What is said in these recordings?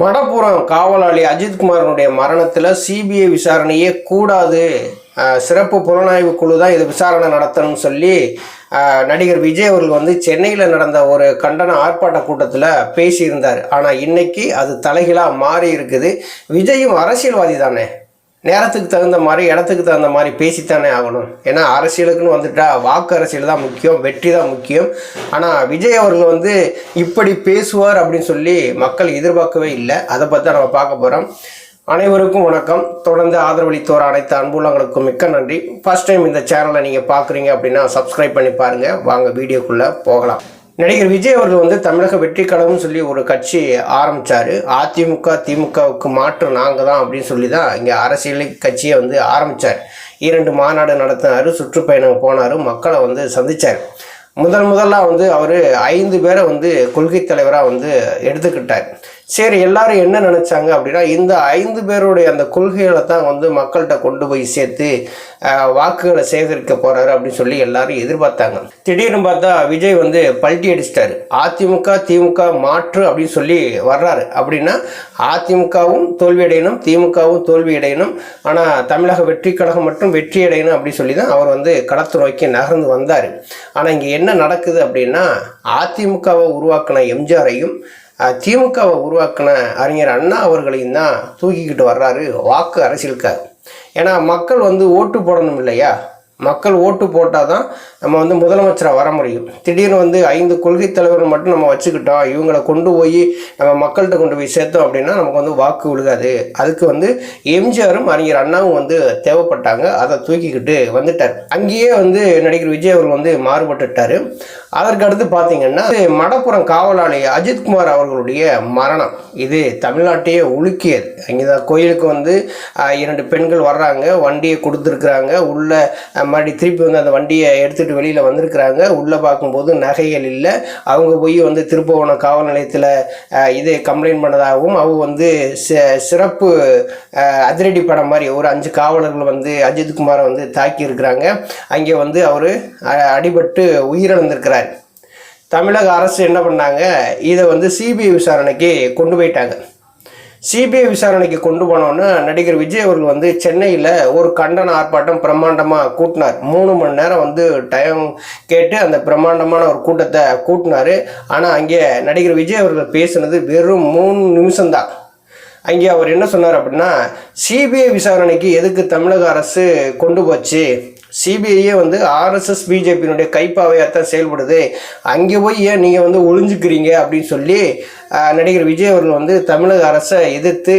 மடப்புறம் காவலாளி அஜித்குமாரனுடைய மரணத்தில் சிபிஐ விசாரணையே கூடாது. சிறப்பு புலனாய்வு குழு தான் இது விசாரணை நடத்தணும்னு சொல்லி நடிகர் விஜய் அவர்கள் வந்து சென்னையில் நடந்த ஒரு கண்டன ஆர்ப்பாட்ட கூட்டத்தில் பேசியிருந்தார். ஆனால் இன்னைக்கு அது தலைகீழாக மாறி இருக்குது விஜயும் அரசியல்வாதி தானே. நேரத்துக்கு தகுந்த மாதிரி இடத்துக்கு தகுந்த மாதிரி பேசித்தானே ஆகணும். ஏன்னா அரசியலுக்குன்னு வந்துட்டா வாக்கு அரசியல் தான் முக்கியம் வெற்றி தான் முக்கியம். ஆனால் விஜய் அவர்கள் வந்து இப்படி பேசுவார் அப்படின்னு சொல்லி மக்கள் எதிர்பார்க்கவே இல்லை. அதை பற்றி தான் நம்ம பார்க்க போகிறோம் அனைவருக்கும் வணக்கம். தொடர்ந்து ஆதரவளித்தோர் அனைத்து அன்புள்ளங்களுக்கும் மிக்க நன்றி. ஃபர்ஸ்ட் டைம் இந்த சேனலை நீங்கள் பார்க்குறீங்க அப்படின்னா சப்ஸ்கிரைப் பண்ணி பாருங்கள் வாங்க வீடியோக்குள்ளே போகலாம். நடிகர் விஜய் அவர்கள் வந்து தமிழக வெற்றி கழகம்னு சொல்லி ஒரு கட்சி ஆரம்பித்தார் அதிமுக திமுகவுக்கு மாற்று நாங்கள் தான் அப்படின்னு சொல்லி தான் இங்கே அரசியல் கட்சியை வந்து ஆரம்பித்தார் இரண்டு மாநாடு நடத்தினார் சுற்றுப்பயணம் போனார் மக்களை வந்து சந்தித்தார் முதல் முதலாக வந்து அவர் ஐந்து பேரை வந்து கொள்கை தலைவராக வந்து எடுத்துக்கிட்டார். சரி எல்லாரும் என்ன நினச்சாங்க அப்படின்னா இந்த ஐந்து பேருடைய அந்த கொள்கைகளை தான் வந்து மக்கள்கிட்ட கொண்டு போய் சேர்த்து வாக்குகளை சேகரிக்க போகிறாரு அப்படின்னு சொல்லி எல்லாரும் எதிர்பார்த்தாங்க. திடீர்னு பார்த்தா விஜய் வந்து பல்ட்டி அடிச்சிட்டாரு. அதிமுக திமுக மாற்று அப்படின்னு சொல்லி வர்றாரு. அப்படின்னா அதிமுகவும் தோல்வி அடையணும் திமுகவும் தோல்வி அடையணும். ஆனால் தமிழக வெற்றி கழகம் மட்டும் வெற்றி அடையணும் அப்படின்னு சொல்லி தான் அவர் வந்து களத்து நோக்கி நகர்ந்து வந்தார். ஆனால் இங்கே என்ன நடக்குது அப்படின்னா அதிமுகவை உருவாக்கின எம்ஜிஆரையும் திமுகவை உருவாக்கின அறிஞர் அண்ணா அவர்களையும் தான் தூக்கிக்கிட்டு வர்றாரு வாக்கு அரசியலுக்காக. ஏன்னா மக்கள் வந்து ஓட்டு போடணும் இல்லையா? மக்கள் ஓட்டு போட்டால் தான் நம்ம வந்து முதலமைச்சராக வர முடியும். திடீர்னு வந்து ஐந்து கொள்கை தலைவர்கள் மட்டும் நம்ம வச்சுக்கிட்டோம் இவங்களை கொண்டு போய் நம்ம மக்கள்கிட்ட கொண்டு போய் சேர்த்தோம் அப்படின்னா நமக்கு வந்து வாக்கு விழுகாது. அதுக்கு வந்து எம்ஜிஆரும் அறிஞர் அண்ணாவும் வந்து தேவைப்பட்டாங்க. அதை தூக்கிக்கிட்டு வந்துட்டார். அங்கேயே வந்து நடிகர் விஜய் அவர்கள் வந்து மாறுபட்டுட்டார். அதற்கு அடுத்து பார்த்தீங்கன்னா மடப்புறம் காவலாளி அஜித்குமார் அவர்களுடைய மரணம். இது தமிழ்நாட்டையே உலுக்கியது. அங்கே தான் கோயிலுக்கு வந்து இரண்டு பெண்கள் வர்றாங்க. வண்டியை கொடுத்துருக்குறாங்க. உள்ள மறுபடி திருப்பி வந்து அந்த வண்டியை எடுத்துகிட்டு வெளியில் வந்திருக்கிறாங்க. உள்ளே பார்க்கும்போது நகைகள் இல்லை. அவங்க போய் வந்து திருப்பவனம் காவல் நிலையத்தில் இது கம்ப்ளைண்ட் பண்ணதாகவும் அவங்க வந்து சிறப்பு அதிரடி படம் மாதிரி ஒரு அஞ்சு காவலர்கள் வந்து அஜித் குமாரை வந்து தாக்கி இருக்கிறாங்க. அங்கே வந்து அவர் அடிபட்டு உயிரிழந்திருக்கிறார். தமிழக அரசு என்ன பண்ணாங்க? இதை வந்து சிபிஐ விசாரணைக்கு கொண்டு போயிட்டாங்க. சிபிஐ விசாரணைக்கு கொண்டு போனோன்னு நடிகர் விஜய் அவர்கள் வந்து சென்னையில் ஒரு கண்டன ஆர்ப்பாட்டம் பிரம்மாண்டமாக கூட்டினார். மூணு மணி நேரம் வந்து டைம் கேட்டு அந்த பிரம்மாண்டமான ஒரு கூட்டத்தை கூட்டினார். ஆனால் அங்கே நடிகர் விஜய் அவர்கள் பேசுனது வெறும் மூணு நிமிஷம்தான் அங்கே அவர் என்ன சொன்னார் அப்படின்னா சிபிஐ விசாரணைக்கு எதுக்கு தமிழக அரசு கொண்டு போச்சு? சிபிஐயே வந்து ஆர்எஸ்எஸ் பிஜேபியினுடைய கைப்பாவையாகத்தான் செயல்படுது. அங்கே போய் ஏன் நீங்கள் வந்து ஒளிஞ்சுக்கிறீங்க அப்படின்னு சொல்லி நடிகர் விஜய் அவர்கள் வந்து தமிழக அரசை எதிர்த்து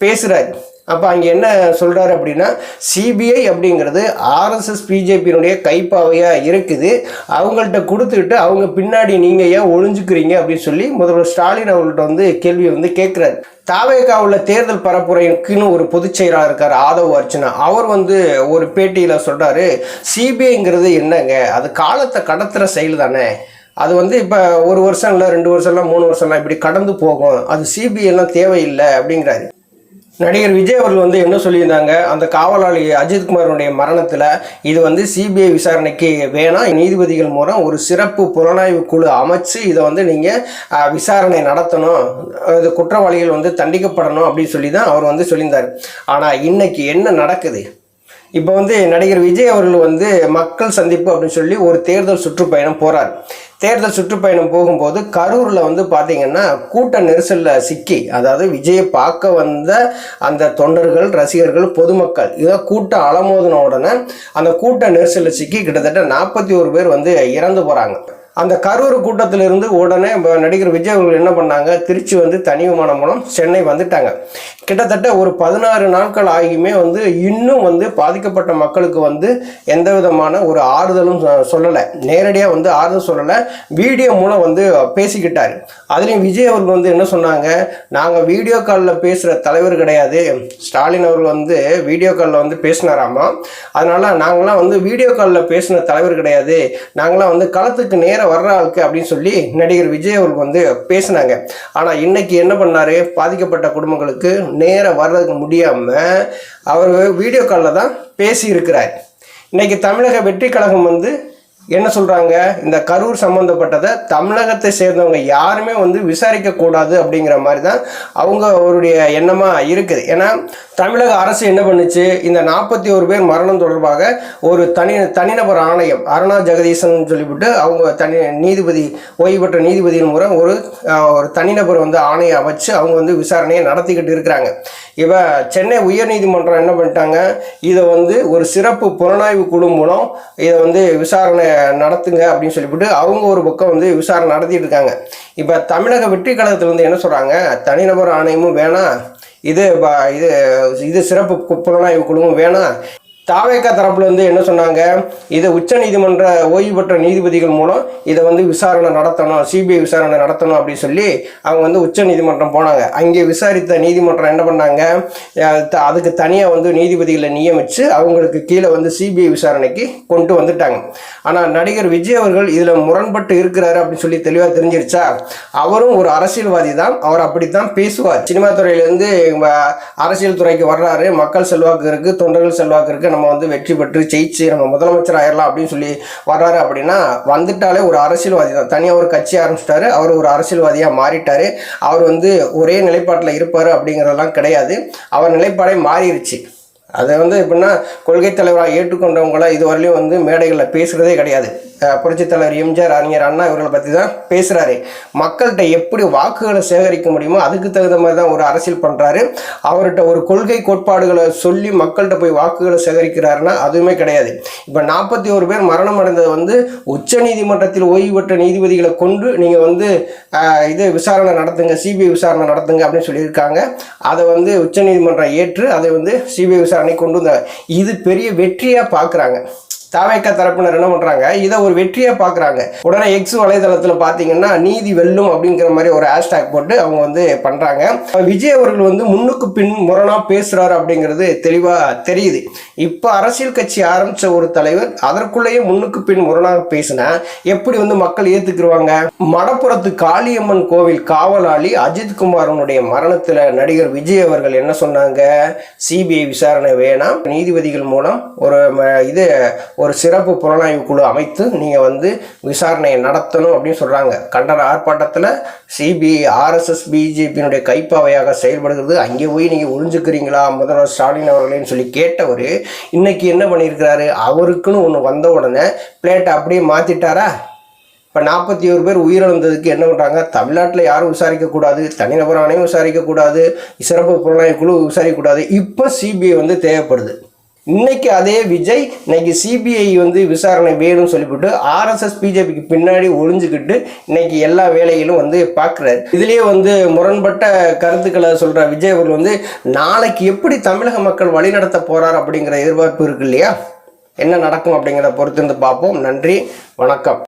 பேசுகிறார் அப்போ அங்கே என்ன சொல்கிறாரு அப்படின்னா சிபிஐ அப்படிங்கிறது ஆர்எஸ்எஸ் பிஜேபியினுடைய கைப்பாவையாக இருக்குது. அவங்கள்ட்ட கொடுத்துக்கிட்டு அவங்க பின்னாடி நீங்கள் ஏன் ஒழிஞ்சுக்கிறீங்க அப்படின்னு சொல்லி முதல்வர் ஸ்டாலின் அவர்கள்ட்ட வந்து கேள்வியை வந்து கேட்குறாரு. தாவேகாவில் தேர்தல் பரப்புரைக்குன்னு ஒரு பொதுச் செயலாளர் இருக்கார் ஆதவ் அர்ச்சனா அவர் வந்து ஒரு பேட்டியில் சொல்கிறாரு சிபிஐங்கிறது என்னங்க? அது காலத்தை கடத்துகிற செயல் தானே அது வந்து இப்போ ஒரு வருஷம் இல்லை ரெண்டு வருஷம்லாம் மூணு வருஷம்லாம் இப்படி கடந்து போகும். அது சிபிஐ எல்லாம் தேவையில்லை அப்படிங்கிறாரு. நடிகர் விஜய் அவர்கள் வந்து என்ன சொல்லியிருந்தாங்க? அந்த காவலாளி அஜித்குமாரனுடைய மரணத்தில் இது வந்து சிபிஐ விசாரணைக்கு வேணாம் நீதிபதிகள் மூலம் ஒரு சிறப்பு புலனாய்வு குழு அமைச்சு இதை வந்து நீங்கள் விசாரணை நடத்தணும். இது குற்றவாளிகள் வந்து தண்டிக்கப்படணும் அப்படின்னு சொல்லி தான் அவர் வந்து சொல்லியிருந்தார். ஆனால் இன்னைக்கு என்ன நடக்குது? இப்போ வந்து நடிகர் விஜய் அவர்கள் வந்து மக்கள் சந்திப்பு அப்படின்னு சொல்லி ஒரு தேர்தல் சுற்றுப்பயணம் போகிறார் தேர்தல் சுற்றுப்பயணம் போகும்போது கரூரில் வந்து பார்த்திங்கன்னா கூட்ட நெரிசலில் சிக்கி அதாவது விஜயை பார்க்க வந்த அந்த தொண்டர்கள் ரசிகர்கள் பொதுமக்கள் இதை கூட்டம் அலமோதின உடனே அந்த கூட்ட நெரிசலில் சிக்கி கிட்டத்தட்ட நாற்பத்தி ஒரு பேர் வந்து இறந்து போகிறாங்க அந்த கரூர் கூட்டத்திலிருந்து உடனே நடிகர் விஜய் அவர்கள் என்ன பண்ணாங்க? திருச்சி வந்து தனி விமானம் மூலம் சென்னை வந்துட்டாங்க. கிட்டத்தட்ட ஒரு பதினாறு நாட்கள் ஆகியுமே வந்து இன்னும் வந்து பாதிக்கப்பட்ட மக்களுக்கு வந்து எந்த விதமான ஒரு ஆறுதலும் சொல்லலை. நேரடியாக வந்து ஆறுதல் சொல்லலை. வீடியோ மூலம் வந்து பேசிக்கிட்டார். அதுலேயும் விஜய் அவர்கள் வந்து என்ன சொன்னாங்க? நாங்கள் வீடியோ காலில் பேசுகிற தலைவர் கிடையாது. ஸ்டாலின் அவர்கள் வந்து வீடியோ காலில் வந்து பேசினாராமா? அதனால் நாங்களாம் வந்து வீடியோ காலில் பேசின தலைவர் கிடையாது. நாங்களாம் வந்து களத்துக்கு நேராக வர்ற ஆளுக்கு அப்படின்னு சொல்லி நடிகர் விஜய் அவர்கள் வந்து பேசினாங்க. ஆனால் இன்னைக்கு என்ன பண்ணார்? பாதிக்கப்பட்ட குடும்பங்களுக்கு நேராக வர்றதுக்கு முடியாமல் அவர் வீடியோ காலில் தான் பேசி இருக்கிறார் தமிழக வெற்றி கழகம் வந்து என்ன சொல்றாங்க? இந்த கரூர் சம்பந்தப்பட்டதை தமிழகத்தை சேர்ந்தவங்க யாருமே வந்து விசாரிக்க கூடாது அப்படிங்கிற மாதிரி தான் அவங்க அவருடைய எண்ணமா இருக்குது. ஏன்னா தமிழக அரசு என்ன பண்ணுச்சு? இந்த நாற்பத்தி ஒரு பேர் மரணம் தொடர்பாக ஒரு தனி தனிநபர் ஆணையம் அருணா ஜெகதீசன் சொல்லிவிட்டு அவங்க தனி நீதிபதி ஓய்வு பெற்ற நீதிபதியின் மூலம் ஒரு ஒரு தனிநபர் வந்து ஆணையம் அமைச்சு அவங்க வந்து விசாரணையை நடத்திக்கிட்டு இருக்கிறாங்க. இவ சென்னை உயர்நீதிமன்றம் என்ன பண்ணிட்டாங்க? இதை வந்து ஒரு சிறப்பு புலனாய்வு குழு மூலம் இதை வந்து விசாரணை நடத்துங்க அப்படின்னு சொல்லிவிட்டு அவங்க ஒரு பக்கம் வந்து விசாரணை நடத்திட்டு இருக்காங்க. இப்போ தமிழக வெற்றி கழகத்துல வந்து என்ன சொல்கிறாங்க தனிநபர் ஆணையமும் வேணாம். இது இது இது சிறப்பு புலனாய்வு குழுவும் வேணாம். தாவேக்கா தரப்புல இருந்து என்ன சொன்னாங்க? இதை உச்ச நீதிமன்ற ஓய்வு பெற்ற நீதிபதிகள் மூலம் இதை வந்து விசாரணை நடத்தணும் சிபிஐ விசாரணை நடத்தணும் அப்படின்னு சொல்லி அவங்க வந்து உச்ச நீதிமன்றம் போனாங்க. அங்கே விசாரித்த நீதிமன்றம் என்ன பண்ணாங்க? அதுக்கு தனியாக வந்து நீதிபதிகளை நியமித்து அவங்களுக்கு கீழே வந்து சிபிஐ விசாரணைக்கு கொண்டு வந்துட்டாங்க. ஆனால் நடிகர் விஜய் அவர்கள் இதில் முரண்பட்டு இருக்கிறாரு அப்படின்னு சொல்லி தெளிவாக தெரிஞ்சிருச்சா? அவரும் ஒரு அரசியல்வாதி தான். அவர் அப்படித்தான் பேசுவார். சினிமா துறையிலேருந்து அரசியல் துறைக்கு வர்றாரு. மக்கள் செல்வாக்கு இருக்குது தொண்டர்கள் செல்வாக்கு இருக்குது நம்ம வந்து வெற்றி பெற்று ஜெயிச்சு நம்ம முதலமைச்சர் ஆயிடலாம் அப்படின்னு சொல்லி வர்றாரு அப்படின்னா வந்துட்டாலே ஒரு அரசியல்வாதி தான். தனியாக ஒரு கட்சி ஆரம்பிச்சிட்டாரு. அவர் ஒரு அரசியல்வாதியாக மாறிட்டாரு. அவர் வந்து ஒரே நிலைப்பாட்டில் இருப்பார் அப்படிங்கிறதெல்லாம் கிடையாது. அவர் நிலைப்பாடே மாறிடுச்சு அதை வந்து எப்படின்னா கொள்கை தலைவராக ஏற்றுக்கொண்டவங்களாம் இதுவரையிலும் வந்து மேடைகளில் பேசுகிறதே கிடையாது. அஹ் புரட்சித் தலைவர் எம்ஜிஆர் அறிஞர் அண்ணா இவர்களை பற்றி தான் பேசுகிறாரு மக்கள்கிட்ட எப்படி வாக்குகளை சேகரிக்க முடியுமோ அதுக்கு தகுந்த மாதிரி தான் ஒரு அரசியல் பண்ணுறாரு அவர்கிட்ட ஒரு கொள்கை கோட்பாடுகளை சொல்லி மக்கள்கிட்ட போய் வாக்குகளை சேகரிக்கிறாருன்னா அதுவுமே கிடையாது. இப்போ நாற்பத்தி ஒரு பேர் மரணம் அடைந்தது வந்து உச்ச நீதிமன்றத்தில் ஓய்வு பெற்ற நீதிபதிகளை கொண்டு நீங்கள் வந்து இது விசாரணை நடத்துங்க சிபிஐ விசாரணை நடத்துங்க அப்படின்னு சொல்லியிருக்காங்க. அதை வந்து உச்ச நீதிமன்றம் ஏற்று அதை வந்து சிபிஐ விசாரணை கொண்டு வந்தாங்க. இது பெரிய வெற்றியாக பார்க்குறாங்க தாவேக்கா தரப்பினர் என்ன பண்றாங்க? இதை ஒரு வெற்றியா பாக்குறாங்க. உடனே எக்ஸ் வலைதளத்துல பாத்தீங்கன்னா நீதி வெல்லும் அப்படிங்கிற மாதிரி ஒரு ஹேஷ்டேக் போட்டு அவங்க வந்து பண்றாங்க. விஜய் அவர்கள் வந்து முன்னுக்கு பின் முரணா பேசுறாரு அப்படிங்கிறது தெளிவா தெரியுது. இப்ப அரசியல் கட்சி ஆரம்பிச்ச ஒரு தலைவர் அதற்குள்ளேயே முன்னுக்கு பின் முரணாக பேசினா எப்படி வந்து மக்கள் ஏத்துக்குருவாங்க? மடப்புறத்து காளியம்மன் கோவில் காவலாளி அஜித் குமாரனுடைய மரணத்துல நடிகர் விஜய் அவர்கள் என்ன சொன்னாங்க? சிபிஐ விசாரணை வேணாம். நீதிபதிகள் மூலம் ஒரு ம- இது ஒரு சிறப்பு புலனாய்வு குழு அமைத்து நீங்கள் வந்து விசாரணையை நடத்தணும் அப்படின்னு சொல்கிறாங்க கண்டன ஆர்ப்பாட்டத்தில் சிபிஐ ஆர்எஸ்எஸ் பிஜேபியினுடைய கைப்பாவையாக செயல்படுகிறது. அங்கே போய் நீங்கள் ஒழிஞ்சுக்கிறீங்களா முதல்வர் ஸ்டாலின் அவர்களேன்னு சொல்லி கேட்டவர் இன்றைக்கி என்ன பண்ணியிருக்கிறாரு? அவருக்குன்னு ஒன்று வந்த உடனே பிளேட்டை அப்படியே மாற்றிட்டாரா இப்போ நாற்பத்தி ஒரு பேர் உயிரிழந்ததுக்கு என்ன பண்ணுறாங்க தமிழ்நாட்டில் யாரும் விசாரிக்கக்கூடாது தனிநபரானையும் ஆணையம் விசாரிக்கக்கூடாது சிறப்பு புலனாய்வு குழு விசாரிக்கக்கூடாது இப்போ சிபிஐ வந்து தேவைப்படுது. இன்னைக்கு அதே விஜய் இன்னைக்கு சிபிஐ வந்து விசாரணை வேணும்னு சொல்லிவிட்டு ஆர்எஸ்எஸ் பிஜேபிக்கு பின்னாடி ஒளிஞ்சுக்கிட்டு இன்னைக்கு எல்லா வேலைகளும் வந்து பார்க்குறாரு இதுலேயே வந்து முரண்பட்ட கருத்துக்களை சொல்கிற விஜய் அவர்கள் வந்து நாளைக்கு எப்படி தமிழக மக்கள் வழிநடத்த போகிறார் அப்படிங்கிற எதிர்பார்ப்பு இருக்கு இல்லையா? என்ன நடக்கும் அப்படிங்கிறத பொறுத்திருந்து பார்ப்போம். நன்றி வணக்கம்.